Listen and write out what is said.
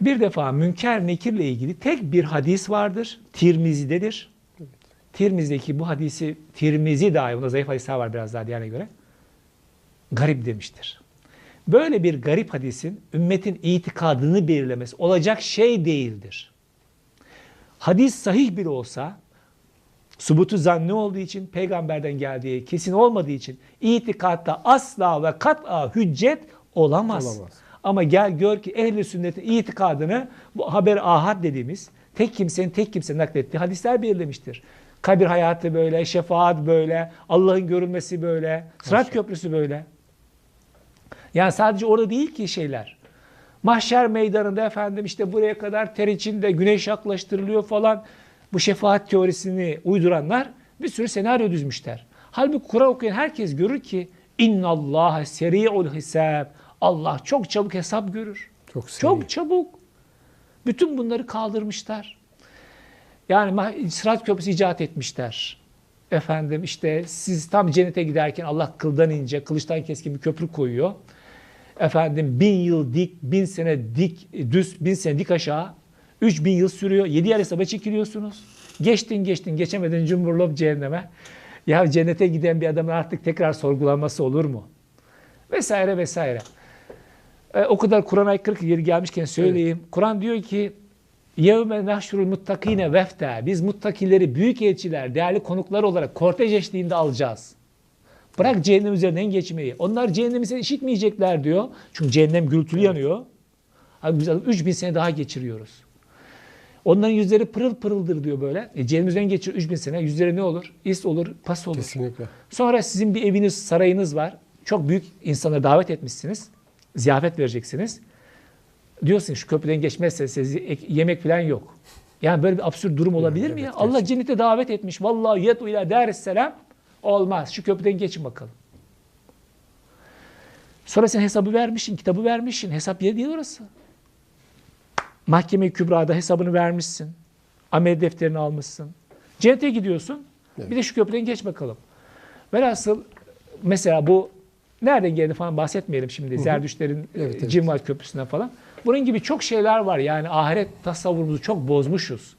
Bir defa münker nekirle ilgili tek bir hadis vardır. Tirmizi'dedir. Tirmizi'deki bu hadisi Tirmizi dahi, bunda zayıf hadisler var biraz daha diğerine göre. Garip demiştir. Böyle bir garip hadisin ümmetin itikadını belirlemesi olacak şey değildir. Hadis sahih bile olsa subutu zanni olduğu için peygamberden geldiği kesin olmadığı için itikatta asla ve kat'a hüccet olamaz. Olamaz. Ama gel gör ki ehli sünnetin itikadını bu haber ahad dediğimiz tek kimsenin tek kimse naklettiği hadisler belirlemiştir. Kabir hayatı böyle, şefaat böyle, Allah'ın görülmesi böyle, Sırat Köprüsü böyle. Yani sadece orada değil ki şeyler. Mahşer meydanında efendim işte buraya kadar ter içinde güneş yaklaştırılıyor falan. Bu şefaat teorisini uyduranlar bir sürü senaryo düzmüşler. Halbuki Kur'an okuyan herkes görür ki inna Allah seri'ul hisab. Allah çok çabuk hesap görür. Çok seri. Çok çabuk. Bütün bunları kaldırmışlar. Yani Sırat Köprüsü icat etmişler. Efendim işte siz tam cennete giderken Allah kıldan ince, kılıçtan keskin bir köprü koyuyor. Efendim bin yıl dik, bin sene dik, düz, bin sene dik aşağı. Üç bin yıl sürüyor. Yedi yer hesaba çekiliyorsunuz. Geçtin geçtin geçemedin cumburlop cehenneme. Ya cennete giden bir adamın artık tekrar sorgulanması olur mu? Vesaire vesaire. E, o kadar Kur'an'a aykırı ki yeri gelmişken söyleyeyim. Kur'an diyor ki Yevme nahşurul muttakine vefte. Biz muttakileri büyük elçiler, değerli konuklar olarak kortej eşliğinde alacağız. Bırak cehennem üzerinden geçmeyi. Onlar cehennemi seni işitmeyecekler diyor. Çünkü cehennem gürültülü yanıyor. Abi biz 3000 sene daha geçiriyoruz. Onların yüzleri pırıl pırıldır diyor böyle. E, cehennem üzerinden geçiyor 3000 sene. Yüzleri ne olur? İs olur, pas olur. Kesinlikle. Sonra sizin bir eviniz, sarayınız var. Çok büyük insanları davet etmişsiniz. Ziyafet vereceksiniz. Diyorsun şu köprüden geçmezse size ek- yemek falan yok. Yani böyle bir absürt durum olabilir mi ya? evet, Allah cennete davet etmiş. Vallahi yetu ila selam olmaz. Şu köprüden geçin bakalım. Sonra sen hesabı vermişsin, kitabı vermişsin. Hesap yeri değil orası. Mahkeme-i Kübra'da hesabını vermişsin. Amel defterini almışsın. Cennete gidiyorsun. Evet. Bir de şu köprüden geç bakalım. Velhasıl mesela bu nereden geldi falan bahsetmeyelim şimdi. Zerdüşlerin Evet, e, evet. Cimval Köprüsü'nden falan. Bunun gibi çok şeyler var. Yani ahiret tasavvurumuzu çok bozmuşuz.